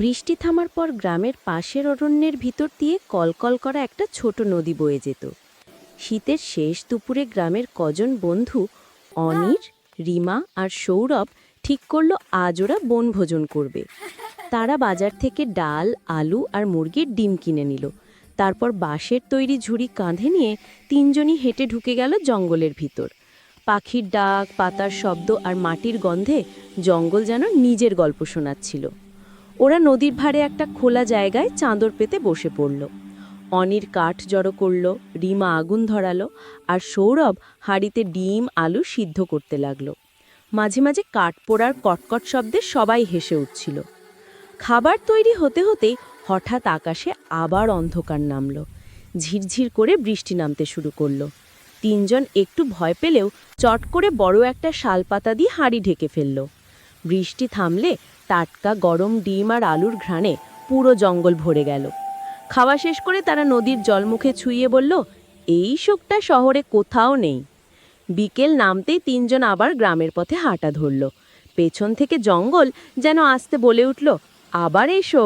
বৃষ্টি থামার পর গ্রামের পাশের অরণ্যের ভিতর দিয়ে কলকল করা একটা ছোট নদী বয়ে যেত। শীতের শেষ দুপুরে গ্রামের কজন বন্ধু, অনির, রিমা আর সৌরভ ঠিক করল আজ ওরা বনভোজন করবে। তারা বাজার থেকে ডাল, আলু আর মুরগির ডিম কিনে নিল। তারপর বাঁশের তৈরি ঝুড়ি কাঁধে নিয়ে তিনজনই হেঁটে ঢুকে গেল জঙ্গলের ভিতর। পাখির ডাক, পাতার শব্দ আর মাটির গন্ধে জঙ্গল যেন নিজের গল্প শোনাচ্ছিল। ওরা নদীর ধারে একটা খোলা জায়গায় চাঁদর পেতে বসে পড়ল। অনির কাঠ জড়ো করল, রিমা আগুন ধরালো, আর সৌরভ হাঁড়িতে ডিম, আলু সিদ্ধ করতে লাগল। মাঝে মাঝে কাঠ পোড়ার কটকট শব্দে সবাই হেসে উঠছিল। খাবার তৈরি হতে হতেই হঠাৎ আকাশে আবার অন্ধকার নামল। ঝিরঝির করে বৃষ্টি নামতে শুরু করল। তিনজন একটু ভয় পেলেও চট করে বড় একটা শালপাতা দিয়ে হাঁড়ি ঢেকে ফেলল। বৃষ্টি থামলে টাটকা গরম ডিম আর আলুর ঘ্রাণে পুরো জঙ্গল ভরে গেল। খাওয়া শেষ করে তারা নদীর জলমুখে ছুঁয়ে বলল, এই শোকটা শহরে কোথাও নেই। বিকেল নামতেই তিনজন আবার গ্রামের পথে হাঁটা ধরল। পেছন থেকে জঙ্গল যেন আসতে বলে উঠল, আবার এসো।